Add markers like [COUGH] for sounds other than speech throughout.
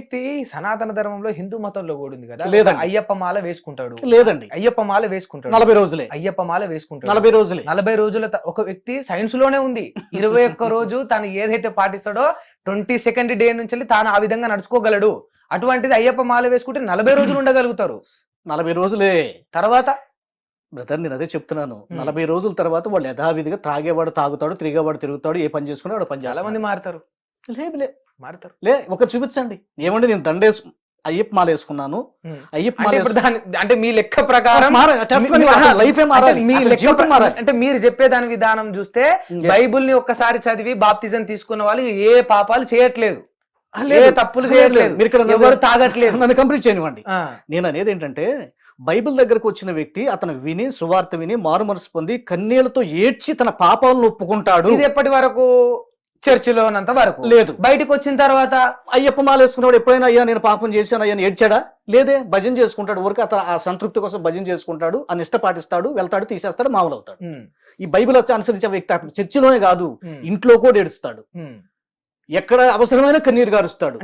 వ్యక్తి సనాతన ధర్మంలో హిందూ మతంలో కూడా ఉంది కదా. లేదండి. అయ్యప్ప మాల వేసుకుంటాడు. లేదండి. అయ్యప్ప మాల వేసుకుంటాడు. నలభై రోజులే. అయ్యప్ప మాల వేసుకుంటాడు. నలభై రోజులే. నలభై రోజుల ఒక వ్యక్తి సైన్స్లోనే ఉంది. ఇరవై ఒక్క [LAUGHS] రోజు తాను ఏదైతే పాటిస్తాడో ట్వంటీ సెకండ్ డే నుంచి తాను ఆ విధంగా నడుచుకోగలడు. అటువంటిది అయ్యప్ప మాల వేసుకుంటే నలభై రోజులు ఉండగలుగుతారు. నలభై రోజులే. తర్వాత? బ్రదర్ నేను అదే చెప్తున్నాను. నలభై రోజుల తర్వాత వాళ్ళు యథావిధిగా తాగేవాడు తాగుతాడు తిరిగేవాడు తిరుగుతాడు ఏ పని చేసుకున్నాడు పని చాలా మంది మారుతారు. లే లే మారుతారు. లే ఒక చూపించండి. ఏమండి నేను దండేసు అయ్యప్ప మాల వేసుకున్నాను. అయ్యప్ప అంటే మాల ఇప్పుడు దాని అంటే మీ లెక్క ప్రకారం లైఫ్ అంటే మీ మీరు చెప్పేదాని విధానం చూస్తే బైబుల్ని ఒక్కసారి చదివి బాప్తిజం తీసుకున్న వాళ్ళు ఏ పాపాలు చేయట్లేదు. తప్పులు లేదు, చేయట్లేదు. మీరు ఇక్కడ ఎవరు తాగట్లేదు. నన్ను కంప్లీట్ చేయనివ్వండి. నేను అనేది ఏంటంటే బైబిల్ దగ్గరకు వచ్చిన వ్యక్తి అతను విని సువార్త విని మారు మనసు పొంది కన్నీళ్ళతో ఏడ్చి తన పాపాలను ఒప్పుకుంటాడు. ఇది ఎప్పటి వరకు చర్చిలో ఉన్నంత వరకు. లేదు. బయటకు వచ్చిన తర్వాత అయ్యప్ప మాల వేసుకున్నవాడు ఎప్పుడైనా అయ్యా నేను పాపం చేశాను అయ్యా ఏడ్చాడా? లేదే భజన చేసుకుంటాడు. ఊరికి అతను ఆ సంతృప్తి కోసం భజన చేసుకుంటాడు ఆ నిష్ట పాటిస్తాడు వెళ్తాడు తీసేస్తాడు మామూలు అవుతాడు. ఈ బైబిల్ వచ్చి అనుసరించే వ్యక్తి అతను చర్చిలోనే కాదు ఇంట్లో కూడా ఏడుస్తాడు. ఎక్కడ అవసరమైన కన్నీరు గారుస్తాడు.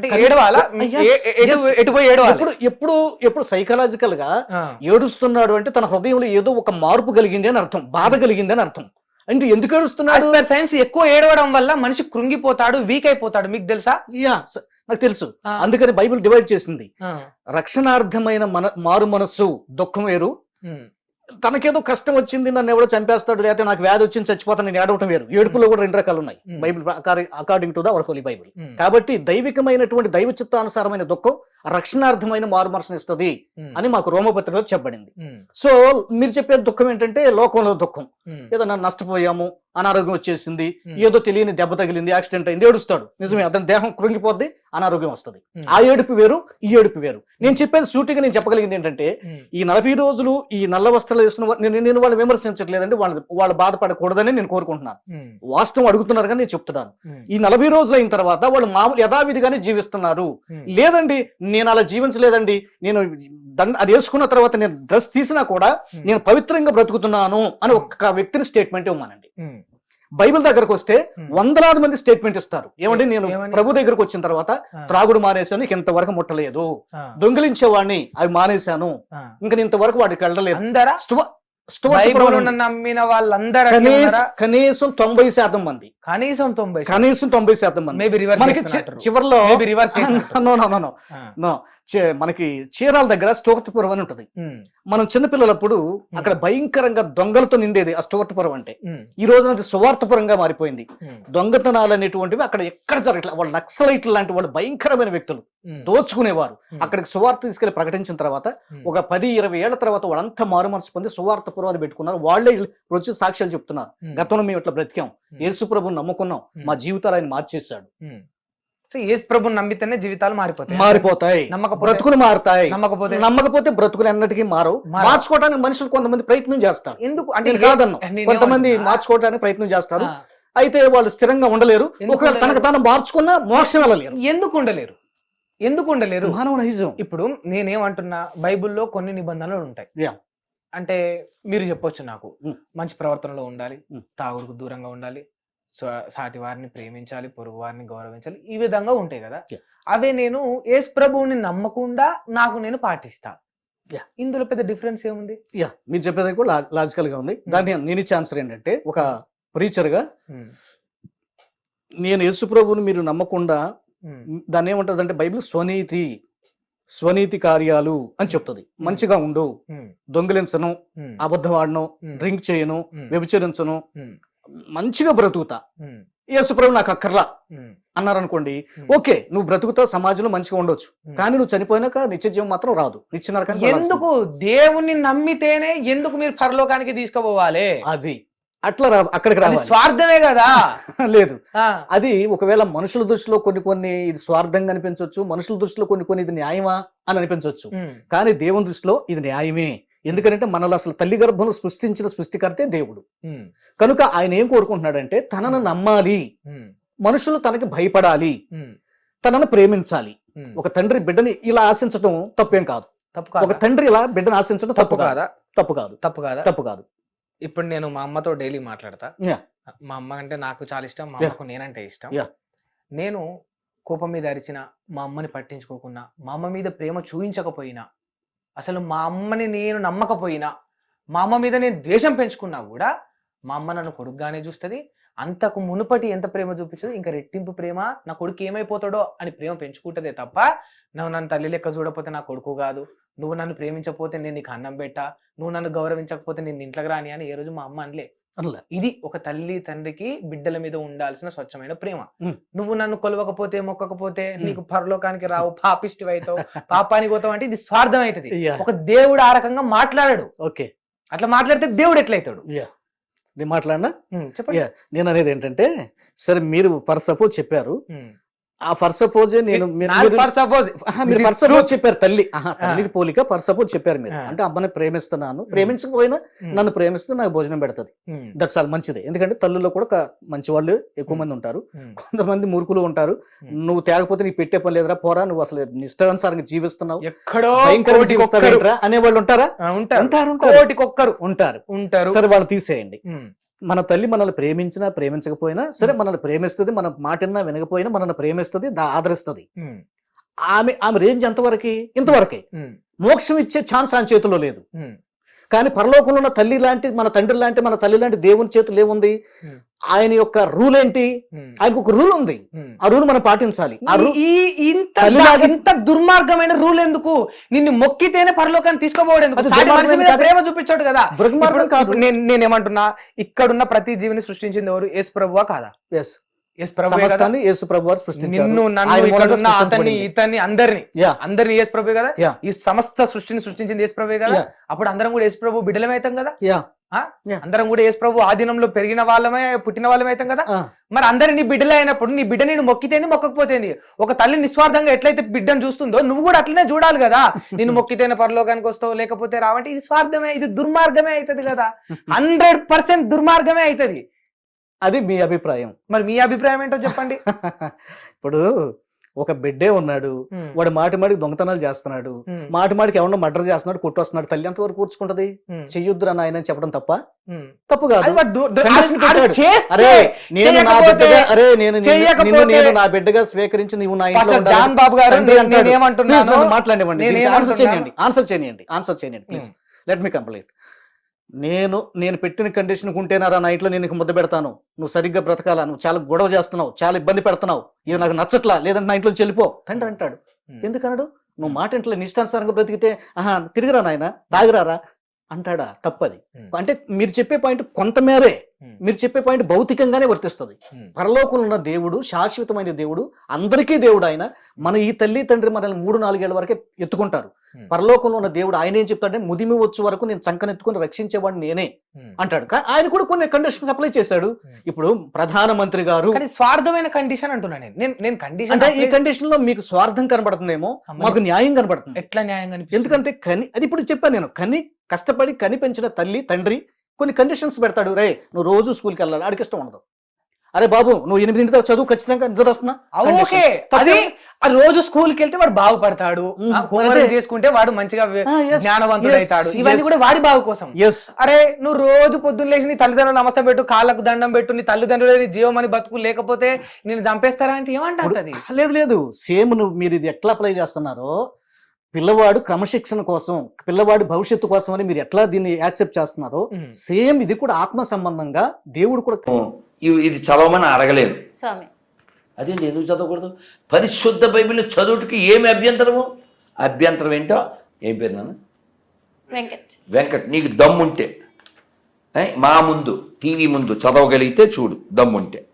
ఎప్పుడు ఎప్పుడు ఎప్పుడు సైకలాజికల్గా ఏడుస్తున్నాడు అంటే తన హృదయంలో ఏదో ఒక మార్పు కలిగింది అని అర్థం బాధ కలిగింది అని అర్థం. అంటే ఎందుకు ఏడుస్తున్నాడు? సైన్స్ ఎక్కువ ఏడవడం వల్ల మనిషి కృంగిపోతాడు వీక్ అయిపోతాడు. మీకు తెలుసా? యా నాకు తెలుసు. అందుకని బైబిల్ డివైడ్ చేసింది. రక్షణార్థమైన మన మారు మనస్సు దుఃఖం వేరు. తనకేదో కష్టం వచ్చింది నన్ను ఎవడో చంపేస్తాడు లేకపోతే నాకు వ్యాధి వచ్చింది చచ్చిపోతాను నేను ఏడవటం వేరు. ఏడుపులో కూడా రెండు రకాలు ఉన్నాయి. Bible according to the our holy Bible కాబట్టి దైవికమైనటువంటి దైవ చిత్తానుసారమైన దుఃఖం రక్షణార్థమైన మారు మనసుని ఇస్తుంది ఉమ్, అని మాకు రోమపత్రికలో చెప్పబడింది. సో మీరు చెప్పే దుఃఖం ఏంటంటే లోకంలో దుఃఖం. ఉమ్, ఏదో నన్ను నష్టపోయాము అనారోగ్యం వచ్చేసింది ఏదో తెలియని దెబ్బ తగిలింది యాక్సిడెంట్ అయింది ఏడుస్తాడు. నిజమే అతని దేహం కృంగిపోద్ది అనారోగ్యం వస్తుంది. ఆ ఏడుపు వేరు ఈ ఏడుపు వేరు. నేను చెప్పేది సూటిగా నేను చెప్పగలిగింది ఏంటంటే ఈ నలభై రోజులు ఈ నల్ల వస్త్రాలు వేసుకున్న నేను వాళ్ళు విమర్శించట్లేదండి వాళ్ళు వాళ్ళు బాధపడకూడదని నేను కోరుకుంటున్నాను. వాస్తవం అడుగుతున్నారు కానీ నేను చెప్తున్నాను. ఈ నలభై రోజులు అయిన తర్వాత వాళ్ళు మామూలు యథావిధిగానే జీవిస్తున్నారు. లేదండి నేను అలా జీవించలేదండి. నేను దండ అది వేసుకున్న తర్వాత నేను డ్రెస్ తీసినా కూడా నేను పవిత్రంగా బ్రతుకుతున్నాను అని ఒక్క వ్యక్తిని స్టేట్మెంట్ ఇవ్వమానండి. బైబిల్ దగ్గరకు వస్తే. వందలాది మంది స్టేట్మెంట్ ఇస్తారు. ఏమంటే నేను? ప్రభు దగ్గరకు వచ్చిన తర్వాత త్రాగుడు మానేశాను ఇక ఇంతవరకు ముట్టలేదు. దొంగిలించేవాడిని అవి మానేశాను. ఇంకా ఇంతవరకు వాటికి వెళ్ళలేదు. నమ్మిన వాళ్ళందరూ కనీసం తొంభై శాతం మంది. కనీసం తొంభై కనీసం తొంభై శాతం మంది. చివర్లో [LAUGHS] మనకి చీరాల దగ్గర స్టోర్ట్పురం అని ఉంటుంది. మనం చిన్నపిల్లలప్పుడు అక్కడ భయంకరంగా దొంగలతో నిండేది ఆ స్టోర్ట్పురం అంటే. ఈ రోజున అది సువార్థపురంగా మారిపోయింది. దొంగతనాలు అనేటువంటివి అక్కడ ఎక్కడ జరగట్లేదు వాళ్ళు నక్సలైట్లు లాంటి వాళ్ళు భయంకరమైన వ్యక్తులు దోచుకునేవారు. అక్కడికి సువార్త తీసుకెళ్ళి ప్రకటించిన తర్వాత ఒక పది ఇరవై ఏళ్ళ తర్వాత వాళ్ళంతా మారు మనసు పొంది సువార్త పురాది పెట్టుకున్నారు. వాళ్ళే వచ్చి సాక్ష్యాలు చెప్తున్నారు. గతంలో మేము ఇట్లా బ్రతికాం. యేసు ప్రభుని నమ్ముకున్నాం. మా జీవితాలు ఆయన మార్చేశాడు. యేసు ప్రభు నమ్మితేనే జీవితాలు మారిపోతాయి. మారిపోతాయి. బ్రతుకులు మారుతాయి. నమ్మకపోతే నమ్మకపోతే బ్రతుకులు ఎన్నటికీ మారవు. మార్చుకోవడానికి మనుషులు కొంతమంది ప్రయత్నం చేస్తారు. ఎందుకు? అంటే నేను కాదన్ను? కొంతమంది మార్చుకోవడానికి ప్రయత్నం చేస్తారు. అయితే వాళ్ళు స్థిరంగా ఉండలేరు. ఒకవేళ తనకు? తాను మార్చుకున్నా మోక్షం వెళ్ళలేరు. ఎందుకు ఉండలేరు? ఎందుకు ఉండలేరు? మానవ నైజం ఇప్పుడు నేనేమంటున్నా బైబిల్లో కొన్ని నిబంధనలు ఉంటాయి. అంటే మీరు చెప్పొచ్చు నాకు. Mm. మంచి ప్రవర్తనలో ఉండాలి. Mm. తాగుడుకు దూరంగా ఉండాలి. సాటి వారిని ప్రేమించాలి పొరుగు వారిని గౌరవించాలి ఈ విధంగా ఉంటాయి కదా. అవే నేను యేసు ప్రభువుని నమ్మకుండా నాకు నేను పాటిస్తా. ఇందులో పెద్ద డిఫరెన్స్ ఏముంది యా మీరు చెప్పేది కూడా లాజికల్గా ఉంది దాన్ని నేను ఇచ్చే ఆన్సర్ ఏంటంటే ఒక preacher గా Mm. నేను యేసు ప్రభువుని మీరు నమ్మకుండా Mm. దాన్ని ఏమంటది అంటే బైబిల్ స్వనీతి స్వనీతి కార్యాలు అని చెప్తుంది మంచిగా ఉండు. దొంగిలించను. అబద్ధం ఆడను Mm. డ్రింక్ చేయను. వ్యభిచరించను. మంచిగా బ్రతుకుతా. Mm. యేసు ప్రభు నాకు అక్కర్లా. అన్నారనుకోండి. ఓకే నువ్వు బ్రతుకుతావు సమాజంలో మంచిగా ఉండొచ్చు. కానీ నువ్వు చనిపోయినాక నిత్య జీవం మాత్రం రాదు. నిత్య నరకానికి. ఎందుకు దేవుణ్ణి నమ్మితేనే ఎందుకు మీరు పరలోకానికి తీసుకుపోవాలి? అది. అట్లా రా అక్కడికి రావాలి. స్వార్థమే కదా. [LAUGHS] లేదు. అది ఒకవేళ మనుషుల దృష్టిలో కొన్ని కొన్ని ఇది స్వార్థంగా అనిపించవచ్చు మనుషుల దృష్టిలో కొన్ని కొన్ని ఇది న్యాయమా అని అనిపించవచ్చు కానీ దేవుని దృష్టిలో ఇది న్యాయమే. ఎందుకంటే మనల్ని అసలు తల్లి గర్భంలో సృష్టించిన సృష్టికర్తే దేవుడు. కనుక ఆయన ఏం కోరుకుంటున్నాడంటే తనను నమ్మాలి. మనుషులు తనకి భయపడాలి. తనను ప్రేమించాలి. ఒక తండ్రి బిడ్డని ఇలా ఆశించడం తప్పేం కాదు. తప్పు ఒక తండ్రి ఇలా బిడ్డను ఆశించడం తప్పు కాదు. తప్పు కాదు. తప్పు కాదా? తప్పు కాదు. ఇప్పుడు నేను మా అమ్మతో డైలీ మాట్లాడతా. మా అమ్మ అంటే నాకు చాలా ఇష్టం మా. అమ్మకు నేనంటే ఇష్టం. నేను కోపం మీద అరిచినా మా అమ్మని పట్టించుకోకున్నా మా అమ్మ మీద ప్రేమ చూపించకపోయినా అసలు మా అమ్మని నేను నమ్మకపోయినా మా అమ్మ మీద నేను ద్వేషం పెంచుకున్నా కూడా మా అమ్మ నన్ను కొడుకుగానే చూస్తుంది అంతకు మునుపటి ఎంత ప్రేమ చూపించదు ఇంకా రెట్టింపు ప్రేమ నా కొడుకు ఏమైపోతాడో అని ప్రేమ పెంచుకుంటదే తప్ప నువ్వు నన్ను తల్లి లెక్క చూడకపోతే నా కొడుకు కాదు నువ్వు నన్ను ప్రేమించకపోతే నేను నీకు అన్నం పెట్టా నువ్వు నన్ను గౌరవించకపోతే నేను ఇంట్లోకి రాని అని ఏ రోజు మా అమ్మ అనలే. ఇది ఒక తల్లి తండ్రికి బిడ్డల మీద ఉండాల్సిన స్వచ్ఛమైన ప్రేమ. నువ్వు నన్ను కొలవకపోతే మొక్కకపోతే. నీకు పరలోకానికి రావు పాపిష్టి అవుతావు [LAUGHS] పాపానికి పోతావు అంటే ఇది స్వార్థం అవుతుంది ఒక దేవుడు ఆ రకంగా మాట్లాడాడు. ఓకే. అట్లా మాట్లాడితే దేవుడు ఎట్లయితాడు? నేను మాట్లాడినా? చెప్పండి. నేను అనేది ఏంటంటే సరే మీరు ఫర్ సపోజ్ చెప్పారు ఫర్ సపోజ్ నేను మీరు- ఫర్ సపోజ్. చెప్పారు తల్లి. ఆహా, తల్లికి పోలిక ఫర్ సపోజ్ చెప్పారు మీరు. అంటే అమ్మని ప్రేమిస్తున్నాను. ప్రేమించకపోయినా నన్ను ప్రేమిస్తే నాకు భోజనం పెడుతుంది. దట్స్ ఆల్ మంచిదే. ఎందుకంటే తల్లుల్లో కూడా మంచి వాళ్ళు ఎక్కువ మంది ఉంటారు. కొంతమంది మూర్ఖులు ఉంటారు. నువ్వు తేగపోతే నీకు పెట్టే పని లేదురా పోరా నువ్వు అసలు నిష్టానుసారంగా జీవిస్తున్నావు. ఎక్కడో అనే వాళ్ళు ఉంటారా? ఉంటారు. ఉంటారు ఉంటారు. కోటికొక్కరు. ఉంటారు. ఉంటారు. సరే వాళ్ళు తీసేయండి. మన తల్లి మనల్ని ప్రేమించినా ప్రేమించకపోయినా సరే మనల్ని ప్రేమిస్తుంది మన మాటిన్నా వినకపోయినా మనల్ని ప్రేమిస్తుంది దా- ఆదరిస్తుంది. ఆమె ఆమె రేంజ్ ఎంతవరకే ఇంతవరకే. మోక్షం ఇచ్చే ఛాన్స్ ఆమె చేతిలో లేదు. కానీ పరలోకంలో ఉన్న తల్లి లాంటి మన తండ్రి లాంటి మన తల్లి లాంటి దేవుని చేతులు ఏముంది. ఆయన యొక్క రూల్ ఏంటి? ఆయనకు ఒక రూల్ ఉంది. ఆ రూల్ మనం పాటించాలి. ఇంత దుర్మార్గమైన రూల్ ఎందుకు? నిన్ను మొక్కితేనే పరలోకాన్ని కాదు. ప్రేమ చూపించాడు కదా. దుర్మార్గం కాదు. నేను నేనేమంటున్నా ఇక్కడున్న ప్రతి జీవిని సృష్టించింది ఎవరు? యేసు ప్రభువా కాదా? Yes. కదా సమస్తాన్ని యేసు ప్రభు వారు సృష్టించారు. నిన్ను నన్ను ఆయన మూలంగా ఇక్కడున్న అతన్ని సృష్టించబడింది. ఇతన్ని అందరిని. యా. అందరిని యేసు ప్రభువే కదా? యా. ఈ సమస్త సృష్టిని సృష్టించింది యేసు ప్రభువే కదా? అప్పుడు అందరం కూడా యేసు ప్రభు బిడ్డలమైతాం కదా? యా. అందరం కూడా యేసు ప్రభు ఆధీనంలో పెరిగిన వాళ్ళమే పుట్టిన వాళ్ళమే అవుతాం కదా? మరి అందరి నీ బిడ్డలే అయినప్పుడు నీ బిడ్డ నేను మొక్కితేనే మొక్కకపోతేంది ఒక తల్లి నిస్వార్థంగా ఎట్లయితే బిడ్డను చూస్తుందో నువ్వు కూడా అట్లనే చూడాలి కదా? [LAUGHS] నిన్ను మొక్కితేనే పరలోకానికి వస్తావు లేకపోతే రావంటే ఇది స్వార్థమే ఇది దుర్మార్గమే అవుతుంది కదా? [LAUGHS] హండ్రెడ్ పర్సెంట్ దుర్మార్గమే అవుతుంది. అది మీ అభిప్రాయం. మరి మీ అభిప్రాయం ఏంటో చెప్పండి. [LAUGHS] ఇప్పుడు ఒక బిడ్డే ఉన్నాడు వాడు మాటి మాటికి దొంగతనాలు చేస్తున్నాడు మాటి మాటికి ఎవరన్నా మర్డర్ చేస్తున్నాడు కొట్టొస్తున్నాడు తల్లి ఎంతవరకు కూర్చుకుంటది చెయ్యొద్దురా నాయన అని చెప్పడం తప్ప. తప్పు కాదు. అరే నేను నా బిడ్డగా అరే నేను నిన్ను- నేను నా బిడ్డగా స్వీకరించి నీవు నా ఇంట్లో జాన్ బాబు గారు మాట్లాడివ్వండి ఆన్సర్? చేయండి. ఆన్సర్ చేయండి. ఆన్సర్ చేయండి ప్లీజ్ లెట్ మీ కంప్లీట్ నేను నేను పెట్టిన కండిషన్ ఉంటేనారా నా ఇంట్లో నేను నీకు ముద్ద పెడతాను. నువ్వు సరిగ్గా బ్రతకాలా? నువ్వు చాలా గొడవ చేస్తున్నావు చాలా ఇబ్బంది పెడుతున్నావు. ఇది నాకు నచ్చట్లా? లేదంటే నా ఇంట్లో వెళ్ళిపో. తండ్రి అంటాడు. ఎందుకన్నాడు? నువ్వు మాట ఇంట్లో నిష్టానుసారంగా బ్రతికితే ఆహా తిరిగిరా నాయన? తాగిరారా? అంటాడా? తప్పది. అంటే మీరు చెప్పే పాయింట్ కొంతమేరే. మీరు చెప్పే పాయింట్ భౌతికంగానే వర్తిస్తుంది. పరలోకంలో ఉన్న దేవుడు శాశ్వతమైన దేవుడు అందరికీ దేవుడు ఆయన మన ఈ తల్లి తండ్రి మనల్ని మూడు నాలుగేళ్ళ వరకే ఎత్తుకుంటారు. పరలోకంలో ఉన్న దేవుడు ఆయన ఏం చెప్తాడంటే ముదిమి వచ్చు వరకు నేను చంకనెత్తుకుని రక్షించేవాడిని నేనే. అంటాడు. కా- ఆయన కూడా కొన్ని కండిషన్స్ అప్లై చేశాడు. ఇప్పుడు ప్రధానమంత్రి గారు కానీ స్వార్థమైన కండిషన్ అంటున్నా నేను. నేను కండిషన్ అంటే ఈ కండిషన్లో మీకు స్వార్థం కనబడుతుందేమో? మాకు న్యాయం కనబడుతుంది. ఎట్లా న్యాయంగా అనిపిస్తుంది? ఎందుకంటే కని అది ఇప్పుడు చెప్పాను నేను. కని కష్టపడి కని పెంచిన తల్లి తండ్రి కొన్ని కండిషన్స్ పెడతాడు. రే నువ్వు రోజు స్కూల్కి వెళ్ళాలి. ఆడికి ఇష్టం ఉండదు. అరే బాబు నువ్వు ఎనిమిదింటి దాకా చదువు ఖచ్చితంగా నిద్ర వస్తున్నా ఓకే. అది ఆ రోజు స్కూల్కి వెళ్తే వాడు బాగుపడతాడు. హోంవర్క్ అదే. చేసుకుంటే వాడు మంచిగా జ్ఞానవంతుడు అవుతాడు ఇవన్నీ. కూడా వాడి బాగు కోసం. అరే నువ్వు రోజు పొద్దున్న లేచి నీ తల్లిదండ్రులు నమస్తే పెట్టు కాళ్ళకు దండం పెట్టు నీ తల్లిదండ్రులు నీ జీవమని బతుకు లేకపోతే నేను చంపేస్తారా అంటే ఏమంటది లేదు లేదు. సేమ్ నువ్వు మీరు ఇది ఎట్లా అప్లై చేస్తున్నారో పిల్లవాడు క్రమశిక్షణ కోసం పిల్లవాడి భవిష్యత్తు కోసం అని మీరు ఎట్లా దీన్ని యాక్సెప్ట్ చేస్తున్నారో సేమ్ ఇది కూడా ఆత్మ సంబంధంగా దేవుడు కూడా ఇవి- ఇది చదవమని అడగలేను స్వామి. అదేంటి ఎందుకు చదవకూడదు? పరిశుద్ధ బైబిల్ చదువుటికి ఏమి అభ్యంతరము? అభ్యంతరం ఏంటో? ఏం పేరు నాన్న? వెంకట్. వెంకట్ నీకు దమ్ముంటే. మా ముందు టీవీ ముందు చదవగలిగితే చూడు దమ్ముంటే.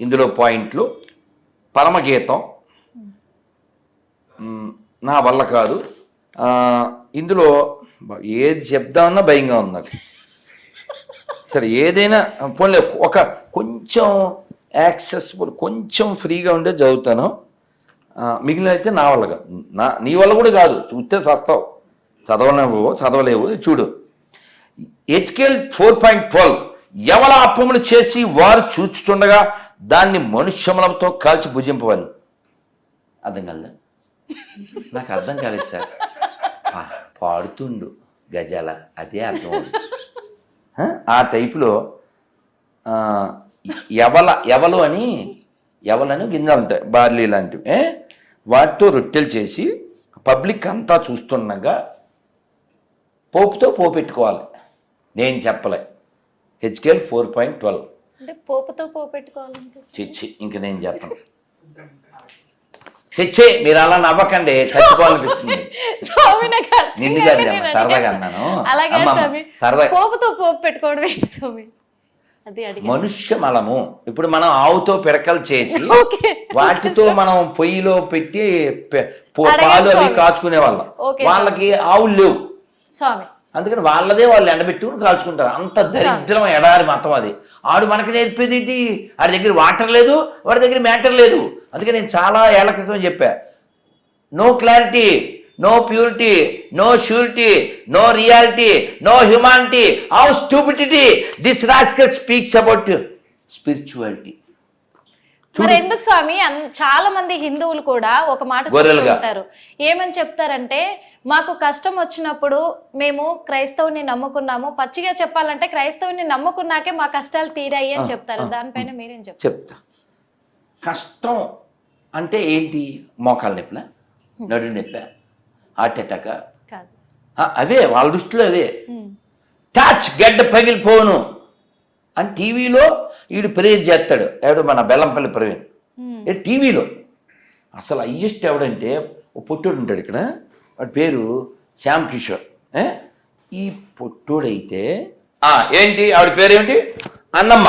ఇందులో పాయింట్లు పరమగీతం నా వల్ల కాదు. ఇందులో ఏది చెప్దామన్నా భయంగా ఉంది నాకు. సరే ఏదైనా పోన్లే ఒక కొంచెం యాక్సెసిబుల్ కొంచెం ఫ్రీగా ఉండే చదువుతాను. మిగిలిన అయితే నా వల్ల కాదు. నా నీ వల్ల కూడా కాదు. చూస్తే సస్తావు. చదవలేవు చదవలేవు. చూడు. హెచ్కేఎల్ ఫోర్ పాయింట్ ట్వెల్వ్ ఎవల అప్పములు చేసి వారు చూచుచుండగా దాన్ని మనుష్యములతో కాల్చి భుజింపవని అర్థం కాలదా? నాకు అర్థం కాలేదు సార్ పా- పాడుతుండు గజాల అదే అర్థం. ఆ? టైపులో ఎవల ఎవలు అని ఎవలని గింజలు ఉంటాయి బార్లీ లాంటివి ఏ? వాటితో రొట్టెలు చేసి పబ్లిక్ అంతా చూస్తుండగా పోపుతో పోపెట్టుకోవాలి నేను చెప్పలే హెచ్కేఎల్ ఫోర్ పాయింట్ ట్వెల్వ్ అంటే పోపుతో పోపెట్టుకోవాలంటే చిచ్చి ఇంక నేను చెప్పను [LAUGHS] చిచ్చి మీరు అలా నవ్వకండి చచ్చిపోవాలనిపిస్తుంది. స్వామి నాకు అర్థం నిన్ను కాక కాదు అమ్మ, నేను సరదాగా అడిగాను. అన్నాను. అలాగే అమ్మమ్మ, స్వామి. సరదా- పోపుతో పోపు పెట్టుకోవడం ఏంటి స్వామి? అది మనుష్య మలము. ఇప్పుడు మనం ఆవుతో పిడకలు చేసి ఓకే. వాటితో మనం పొయ్యిలో పెట్టి పె- పో- అడగండి పాలు అవి స్వామి. కాచుకునే వాళ్ళం. ఓకే. వాళ్ళకి ఆవులు లేవు. స్వామి. అందుకని వాళ్ళదే వాళ్ళు ఎండబెట్టుకుని కాల్చుకుంటారు. అంత దరిద్రం ఎడారి మతం అది. ఆడు మనకి నేర్పేది ఏంటి? వాడి దగ్గర వాటర్ లేదు వాడి దగ్గర మ్యాటర్ లేదు. అందుకే నేను చాలా ఏళ్ళ క్రితం చెప్పా. No clarity no purity no surety no reality no humanity how stupidity this rascal speaks about spirituality మరి ఎందుకు స్వామి? చాలా మంది హిందువులు కూడా ఒక మాట. చెప్తుంటారు ఏమని చెప్తారంటే మాకు కష్టం వచ్చినప్పుడు మేము క్రైస్తవుని నమ్ముకున్నాము. పచ్చిగా చెప్పాలంటే క్రైస్తవుని నమ్ముకున్నాకే మా కష్టాలు తీరాయి అని చెప్తారు. దానిపైన మీరేం చెప్తారు? చెప్తా. కష్టం అంటే ఏంటి? మోకాలు నొప్పుల? నడు నొప్ప హార్ట్ అటాక్? అవే వాళ్ళ దృష్టిలో అవే. టచ్ గడ్డ పగిలిపోను అని టీవీలో వీడు ప్రేజ్ చేస్తాడు. ఎవడు మన బెల్లంపల్లి ప్రవీణ్. టీవీలో. అసలు హయ్యెస్ట్ ఎవడంటే ఓ పొట్టోడు ఉంటాడు ఇక్కడ. వాడి పేరు శ్యామ్ కిషోర్? ఈ పొట్టోడైతే ఏంటి? ఆవిడ పేరేమిటి? అన్నమ్మ.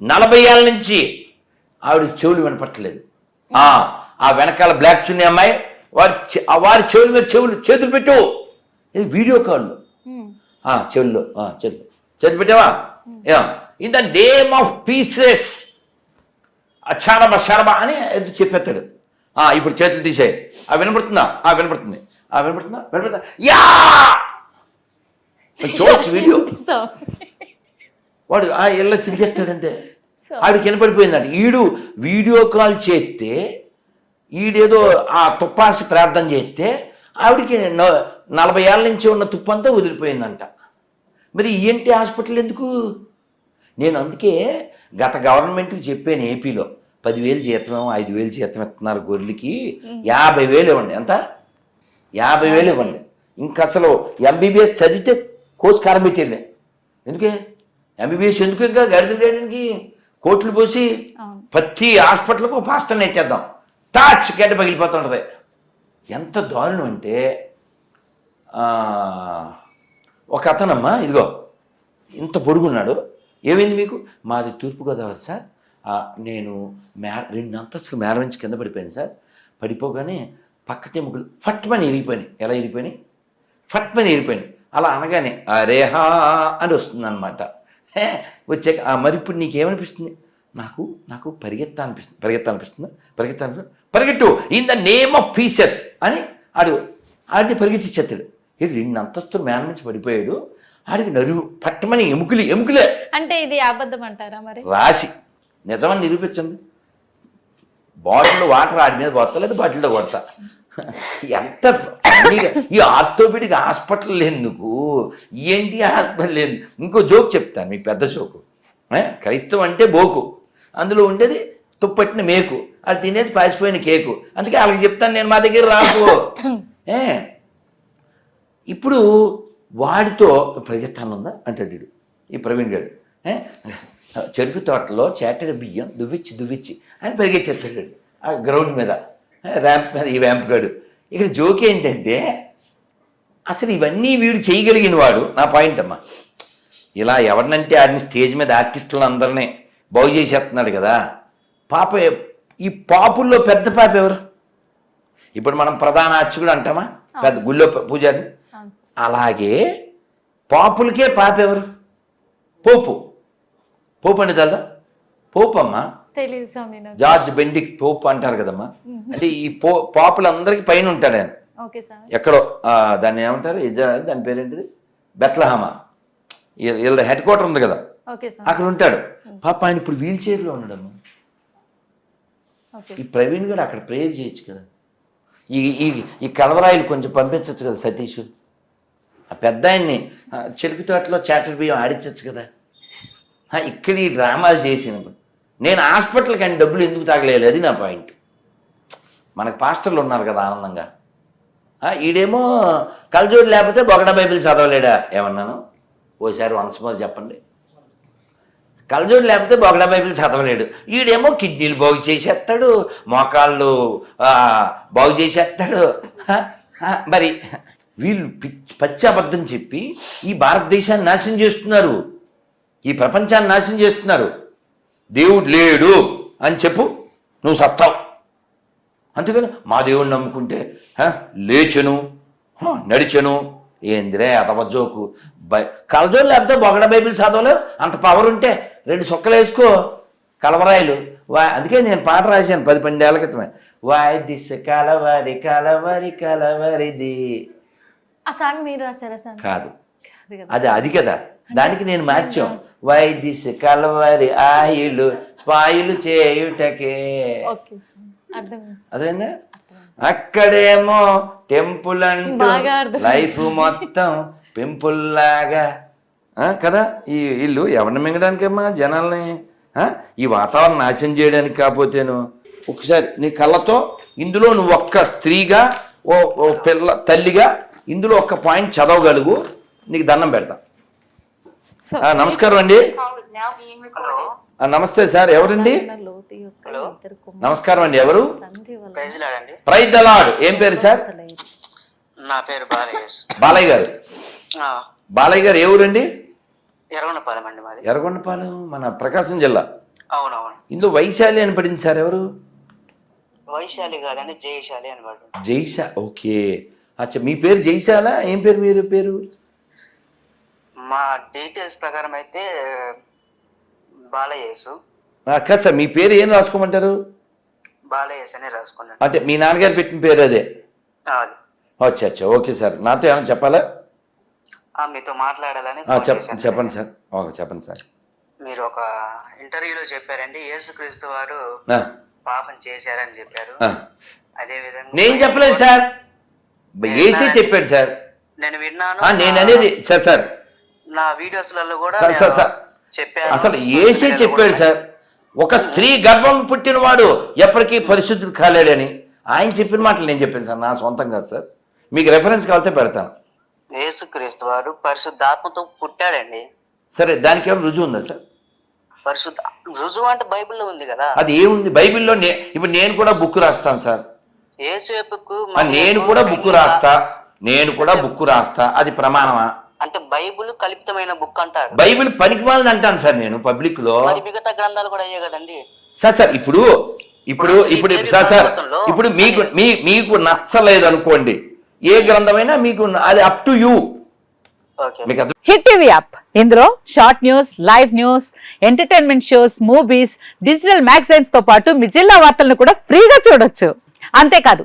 నలభై ఏళ్ళ నుంచి ఆవిడ చెవులు వినపట్టలేదు. ఆ. ఆ వెనకాల బ్లాక్ చున్నీ అమ్మాయి వారి వారి చెవుల మీద చెవులు చేతులు పెట్టు. ఇది వీడియో కాల్లో చెవుల్లో ఆ, చేతులు. చేతులు పెట్టావా? In the name of pieces. అచ్చారబ శరబ అని ఏదో చెప్పేస్తాడు. ఆ ఇప్పుడు చేతులు తీసేయి. ఆ వినపడుతుందా? ఆ వినపడుతుంది. ఆ వినపడుతుందా? వినపడుతుందా? యా! [LAUGHS] చూడొచ్చు వీడియో వాడు ఆ ఇళ్ళ తిరిగేస్తాడంతే. సో ఆడికి వినపడిపోయిందంట ఈడు వీడియో కాల్ చేస్తే ఈడేదో ఆ తుప్పాసి ప్రార్థన చేస్తే ఆవిడికి న- నలభై ఏళ్ళ నుంచి ఉన్న తుప్పంతా వదిలిపోయిందంట. మరి ఈఎన్టీ హాస్పిటల్ ఎందుకు? నేను అందుకే గత గవర్నమెంట్కి చెప్పాను ఏపీలో పదివేలు జీతం ఐదు వేలు జీతం ఇస్తున్నారు గొర్రెలకి యాభై వేలు ఇవ్వండి. ఎంత? యాభై వేలు ఇవ్వండి. ఇంక అసలు ఎంబీబీఎస్ చదివితే కోర్స్ కారం ఎందుకే? ఎంబీబీఎస్ ఎందుకు ఇంకా గడిదలు చేయడానికి? కోట్లు పోసి ప్రతి హాస్పిటల్కు పాస్టర్ నెట్టేద్దాం. టాచ్ గడ్డ పగిలిపోతుంటది. ఎంత దారుణం అంటే ఒక అతనమ్మా ఇదిగో ఇంత పొడుగున్నాడు. ఏమైంది మీకు? మాది తూర్పుగోదావరి సార్. నేను మే రెండు అంతస్తులు మేర నుంచి కింద పడిపోయాను సార్. పడిపోగానే పక్కటి ముగ్గులు ఫట్మని ఇరిగిపోయినాయి ఎలా ఇరిగిపోయినాయి ఫట్మని ఇరిగిపోయినాయి అలా అనగానే అరేహా అని వస్తుంది అనమాట వచ్చాక "ఆ, మరి ఇప్పుడు నీకేమనిపిస్తుంది? నాకు నాకు పరిగెత్తా అనిపిస్తుంది. పరిగెత్తా అనిపిస్తుంది పరిగెత్తా అనిపిస్తుంది పరిగెట్టు! In the name of pieces అని ఆడు ఆడిని పరిగెత్తిచ్చేస్తాడు. ఇది రెండు అంతస్తులు మేన నుంచి పడిపోయాడు? ఆడికి నరువు పట్టమని ఎముకలు ఎముకలే! అంటే ఇది అబద్ధం అంటారా మరి? రాసి నిజమని నిరూపించండి. బాటిల్ వాటర్ ఆడి మీద కొడతలేదు బాటిల్లో కొడతా. ఎంత ఈ ఆర్థోపెడిక్ హాస్పిటల్ ఎందుకు? ఏంటి హాస్పిటల్ లేదు ఇంకో జోక్ చెప్తాను మీకు పెద్ద జోకు. క్రైస్తవం అంటే బోకు. అందులో ఉండేది తుప్పట్టిన మేకు. అది తినేది పాసిపోయిన కేకు. అందుకే వాళ్ళకి చెప్తాను నేను మా దగ్గర రాకు. ఏ? ఇప్పుడు వాడితో ప్రజెత్తాను ఉందా? అంటాడు ఈ ప్రవీణ్ గారు చెరుకు తోటలో చేటడి బియ్యం దువ్విచ్చి దువ్విచ్చి అని పరిగెట్టేస్తాడు ఆ గ్రౌండ్ మీద. ర్యాంప్ మీద ఈ ర్యాంప్ గాడు. ఇక్కడ జోక్ ఏంటంటే అసలు ఇవన్నీ వీడు చేయగలిగిన వాడు నా పాయింట్ అమ్మా. ఇలా ఎవరినంటే ఆడిని స్టేజ్ మీద ఆర్టిస్టులు అందరినీ బాగు చేసేస్తున్నాడు కదా. పాప ఈ పాపుల్లో పెద్ద పాప ఎవరు? ఇప్పుడు మనం ప్రధాన అర్చకుడు అంటామా? పెద్ద గుళ్ళో పూజారి. అలాగే పాపులకే పాప ఎవరు? పోపు. పోపు అంటే తెలదా? పోపు తెలీదు స్వామి జార్జ్ బెండిక్ పోపు అంటారు కదమ్మా? అంటే ఈ పో పాపులందరికీ పైన ఉంటాడు ఆయన. ఎక్కడో దాన్ని ఏమంటారు? దాని పేరేంటిది? బెత్లహామా. వీళ్ళ హెడ్ క్వార్టర్ ఉంది కదా? అక్కడ ఉంటాడు. పాప ఆయన ఇప్పుడు వీల్ చైర్లో ఉన్నాడమ్మా. ఈ ప్రవీణ్ గారు అక్కడ ప్రేయర్ చేయొచ్చు కదా? ఈ ఈ ఈ కలవరాయిలు కొంచెం పంపించవచ్చు కదా సతీష్? ఆ పెద్ద ఆయన్ని ఆ, చెరుకు తోటలో చాటర్ బియ్యం ఆడించవచ్చు కదా? ఇక్కడ ఈ డ్రామాలు చేసినప్పుడు. నేను హాస్పిటల్కి అని డబ్బులు ఎందుకు తాగలేదు? అది నా పాయింట్. మనకు పాస్టర్లు ఉన్నారు కదా ఆనందంగా. ఈడేమో కలజోడు లేకపోతే బొగడ బైబిల్ చదవలేడా? ఏమన్నాను? ఓసారి వన్స్ మోర్ చెప్పండి. కలజోడు లేకపోతే బొగడ బైబిల్ చదవలేడు. ఈడేమో కిడ్నీలు బాగు చేసేస్తాడు మోకాళ్ళు బాగు చేసేస్తాడు. మరి వీళ్ళు పిచ్చి పచ్చి అబద్ధం చెప్పి ఈ భారతదేశాన్ని నాశనం చేస్తున్నారు. ఈ ప్రపంచాన్ని నాశనం చేస్తున్నారు. దేవుడు లేడు అని చెప్పు నువ్వు సత్తావు. అందుకని మా దేవుడిని నమ్ముకుంటే లేచెను నడిచెను. ఏందిరే అతవజోకు బై కలజోలు లేకపోతే బొగడ బైబిల్ చదవలేవు? అంత పవర్ ఉంటే రెండు సుక్కలు వేసుకో కలవరాయలు. వా అందుకే నేను పాట రాశాను పది పన్నెండేళ్ళ క్రితమే. వాయ్ దిశ కలవరి కలవరి కలవరిది. ఆ సాంగ్ మీరు రాశారా సార్? కదా. అది అది కదా. దానికి నేను మార్చాం. Why this Calvary oil spoil చేయుటకే. అర్థమైంది. అదేందా అక్కడేమో టెంపుల్ అంటూ. లైఫ్ మొత్తం పెంపుల్ లాగా ఆ, కదా? ఈ ఇల్లు ఎవరిని మింగడానికమ్మా జనాల్ని? ఈ వాతావరణం నాశనం చేయడానికి కాకపోతేను. ఒకసారి నీ కళ్ళతో ఇందులో నువ్వు ఒక్క స్త్రీగా ఓ పిల్ల తల్లిగా ఇందులో ఒక్క పాయింట్ చదవగలుగు నీకు దండం పెడతా. నమస్కారం అండి. నమస్తే సార్ ఎవరండి? నమస్కారం అండి ఎవరు? ప్రైజ్ దలాడ్ ఏం పేరు సార్. నా పేరు బాలయ్య గారు. ఆ, బాలయ్య గారు ఏ ఊరండి? ఎర్రగొండపాలెం అండి మాది. ఎర్రగొండపాలెం మన ప్రకాశం జిల్లా. అవునవును. ఇందులో వైశాలి అని పడింది సార్ ఎవరు? వైశాలి కాదండి జయశాలి అని పడు జైశా ఓకే. అచ్చా మీ పేరు జైశాల? ఏం పేరు మీరు పేరు? మా డీటెయిల్స్ ప్రకారం అయితే బాలయేసు కాదు సార్ మీ పేరు ఏం రాసుకోమంటారు? బాలయేష్ అని రాసుకున్నాను అంటే మీ నాన్నగారు పెట్టిన పేరు అదే? అది. అచ్చా అచ్చా ఓకే సార్. నాతో ఏమైనా చెప్పాలా? ఆ, మీతో మాట్లాడాలని ఆ, ఫోన్ చెప్ చేశాను. చెప్పండి సార్. ఓకే చెప్పండి సార్. మీరు ఒక ఇంటర్వ్యూలో చెప్పారండి యేసుక్రీస్తు వారు ఆ, పాపం చేశారని చెప్పారు. ఆ. అదే విధంగా నేను చెప్పలేదు సార్. ఏసే చెప్పాడు సార్. నేను విన్నాను. ఆ, నేను అనేది సార్ సార్ నా వీడియోస్లలో కూడా. చెప్పాను. అసలు ఏసే చెప్పాడు సార్. ఒక స్త్రీ గర్భం పుట్టినవాడు ఎప్పటికీ పరిశుద్ధుడు కాలేడని. ఆయన చెప్పిన మాటలు నేను చెప్పాను సార్. నా సొంతం కాదు సార్. మీకు రెఫరెన్స్ కావాలంటే పెడతాను. యేసుక్రీస్తు వారు పరిశుద్ధాత్మతో పుట్టాడండి. సరే దానికి ఏమైనా రుజువు ఉందా సార్? పరిశుద్ధ రుజువు అంటే బైబిల్లో ఉంది కదా. అది ఏముంది? బైబిల్లో ఇప్పుడు నేను కూడా బుక్ రాస్తాను సార్. యేసుకు ఆ, నేను కూడా బుక్ రాస్తా. నేను కూడా బుక్ రాస్తా. అది ప్రమాణమా? అంటే బైబిల్ కల్పితమైన బుక్ అంటారు. బైబిల్ పనికిమాలని అంటాను సార్ నేను పబ్లిక్లో. మరి మిగతా గ్రంథాలు కూడా అయ్యే కదండి. సార్ సార్ ఇప్పుడు ఇప్పుడు ఇప్పుడు సార్ సార్ ఇప్పుడు మీకు మీ మీకు నచ్చలేదు అనుకోండి ఏ గ్రంథమైనా మీకు అది అప్ టు యూ మీకు హిట్ టీవీ యాప్ ఇందులో short news live news entertainment shows movies digital మ్యాగజైన్స్తో పాటు మీ జిల్లా వార్తలను కూడా ఫ్రీగా చూడొచ్చు. అంతేకాదు